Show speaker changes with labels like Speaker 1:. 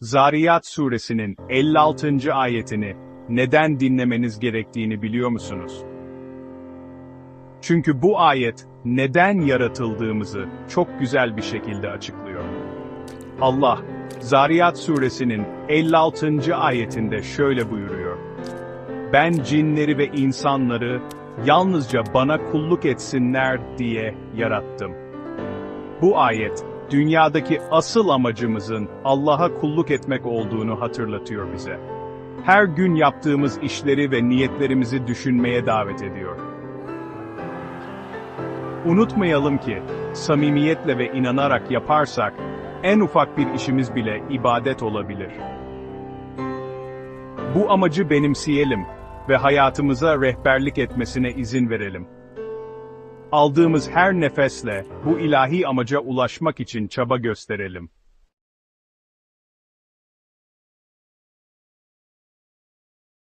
Speaker 1: Zariyat suresinin 56. ayetini neden dinlemeniz gerektiğini biliyor musunuz? Çünkü bu ayet neden yaratıldığımızı çok güzel bir şekilde açıklıyor. Allah, Zariyat suresinin 56. ayetinde şöyle buyuruyor. Ben cinleri ve insanları yalnızca bana kulluk etsinler diye yarattım. Bu ayet, dünyadaki asıl amacımızın Allah'a kulluk etmek olduğunu hatırlatıyor bize. Her gün yaptığımız işleri ve niyetlerimizi düşünmeye davet ediyor. Unutmayalım ki, samimiyetle ve inanarak yaparsak, en ufak bir işimiz bile ibadet olabilir. Bu amacı benimseyelim ve hayatımıza rehberlik etmesine izin verelim. Aldığımız her nefesle bu ilahi amaca ulaşmak için çaba gösterelim.